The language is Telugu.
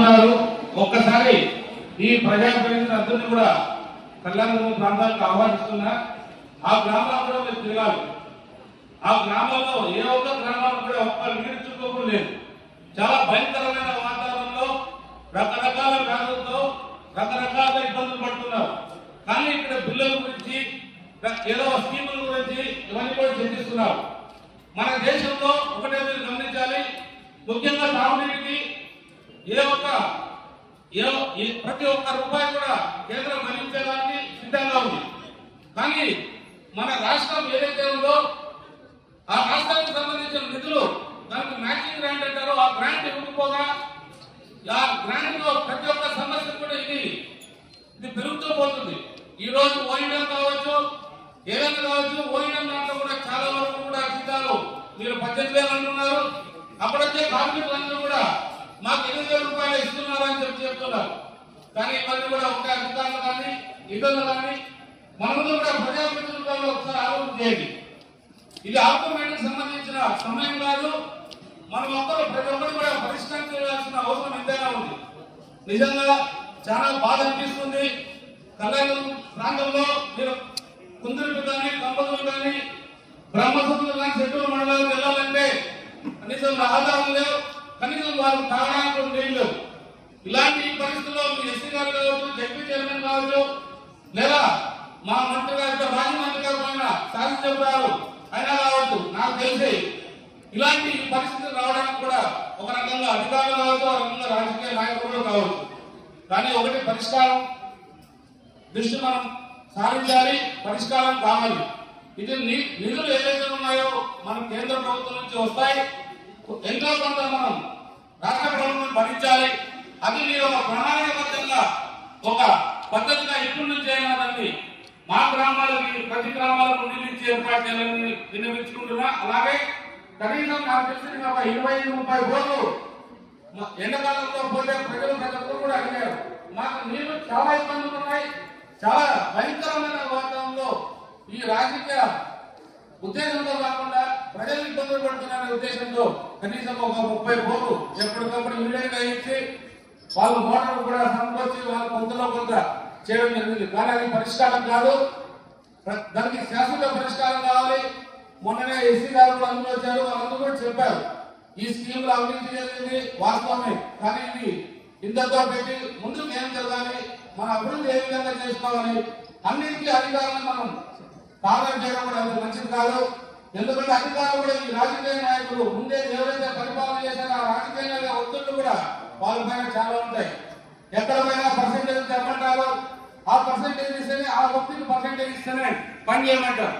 ఇస్తున్నారు ఒక్కసారి ఈ ప్రజాప్రతినిధులు అందరినీ కూడా కళ్యాణ ప్రాంతానికి ఆహ్వానిస్తున్నా. ఆ గ్రామాలు కూడా మీరు తిరగాలి. ఆ గ్రామంలో ఏ ఒక్క గ్రామాలు కూడా ఒక్క నీరు లేదు. చాలా భయంకరమైన వాతావరణంలో రకరకాల వ్యాధులతో రకరకాల ఇబ్బందులు పడుతున్నారు. కానీ ఇక్కడ బిల్లుల గురించి ఏదో స్కీముల గురించి ఇవన్నీ కూడా చర్చిస్తున్నారు. మన దేశంలో ఒకటే మీరు గమనించాలి. ముఖ్యంగా తాగునీటికి ప్రతి ఒక్క రూపాయి కూడా కేంద్రం భరించడానికి సిద్ధంగా ఉంది. కానీ మన రాష్ట్రం ఏదైతే ఉందో ఆ రాష్ట్రానికి సంబంధించిన నిధులు దానికి మ్యాచింగ్ గ్రాంట్ అంటారో. ఆ గ్రాంట్ ఇవ్వకపోగా ఆ గ్రాంట్లో ప్రతి ఒక్క సమస్య కూడా ఇది ఇది పెరుగుతూ పోతుంది. ఈ రోజు ఓయిడం కావచ్చు ఏదైనా కావచ్చు ఓయిడం దాంట్లో కూడా చాలా వరకు కూడా జీతాలు మీరు పద్దెనిమిది వేలు అంటున్నారు. అప్పుడొచ్చే కార్మికులందరూ కూడా చెప్తున్నారు కానీ ఇవన్నీ కూడా ఒక అధికారులు కానీ నిధులు కానీ మనము కూడా ప్రజాప్రతినిధులలో ఒకసారి ఆలోచన చేయండి. ఇది ఆర్గ్యుమెంట్ సంబంధించిన సమయం కాదు. మనం ఒక్కరు ప్రతి ఒక్కరు కూడా చేయాల్సిన అవసరం ఎంతైనా ఉంది. నిజంగా చాలా బాధ అనిపిస్తుంది. కళ్యాణ ప్రాంతంలో మీరు కుందరులు కానీ కంపదులు కానీ బ్రహ్మసముద్రం కానీ చెట్టులు మండలాలకు వెళ్ళాలంటే కనీసం ఆధారం లేవు. కనీసం వారు తాగడానికి కూడా ఇలాంటి పరిస్థితుల్లో మీ ఎస్సీ గారు కావచ్చు జడ్పీ చైర్మన్ కావచ్చు లేదా మా మంత్రి గారితో మాజీ మంత్రి గారు పైన చెప్పారు. అయినా కావచ్చు నాకు తెలిసి ఇలాంటి పరిస్థితులు రావడానికి కూడా ఒక రకంగా అధికారులు కావచ్చు ఒక రకంగా రాజకీయ నాయకులు కావచ్చు. కానీ ఒకటి పరిష్కారం దృష్టి మనం సాధించాలి పరిష్కారం కావాలి. ఇది ని- నిధులు ఏదైతే ఉన్నాయో మన కేంద్ర ప్రభుత్వం నుంచి వస్తాయి. ఎంతో కొంత మనం రాష్ట్ర ప్రభుత్వం భరించాలి. అది మీరు ఒక ప్రణాళికబద్ధంగా ఒక పద్ధతిగా ఇప్పటి నుంచి అయినా మా గ్రామాలకి ప్రతి గ్రామాలకు నిధులించి ఏర్పాటు చేయాలని విన్నవించుకుంటున్నా. అలాగే కనీసం నాకు తెలిసిన ఒక ఇరవై ముప్పై కోట్లు ఎండాకాలంలో పోతే ప్రజలు ప్రజలు కూడా అడిగారు. మాకు నీళ్ళు చాలా ఇబ్బందులు ఉన్నాయి. చాలా భయంకరమైన వాతావరణంలో ఈ రాజకీయ ఉద్దేశంతో కాకుండా ప్రజలు ఇబ్బందులు పడుతున్నారనే ఉద్దేశంతో కనీసం ఒక ముప్పై కోట్లు ఎప్పటికప్పుడు ఇమీడియట్గా ఇచ్చి వాళ్ళు మోటార్లు కూడా సమకూర్చి వాళ్ళ కొంతలో కొంత చేయడం జరిగింది. కానీ అది పరిష్కారం కాదు. దానికి శాశ్వత పరిష్కారం కావాలి. మొన్ననే ఎస్సీ గారు కూడా అందులో వచ్చారు. వాళ్ళందరూ కూడా చెప్పారు. ఈ స్కీమ్లో అవినీతి జరిగింది వాస్తవమే. కానీ ఇది ఇంతతో పెట్టి ముందుకు ఏం జరగాలి? మన అభివృద్ధి ఏ విధంగా చేసుకోవాలి? అన్నింటికీ అధికారులను మనం పాలన చేయడం కూడా అది మంచిది కాదు. ఎందుకంటే అధికారులు కూడా ఈ రాజకీయ నాయకులు. ముందే ఎవరైతే పరిపాలన చేశారో ఆ రాజకీయ నాయకుల ఒత్తిళ్ళు కూడా వాళ్ళ పైన చాలా ఉంటాయి ఎక్కడ పోయినా పర్సెంటేజ్ చెప్పంటారు ఆ పర్సెంటేజ్ ఇస్తేనే ఆ వ్యక్తికి పర్సెంటేజ్ ఇస్తేనే పని చేయమంటారు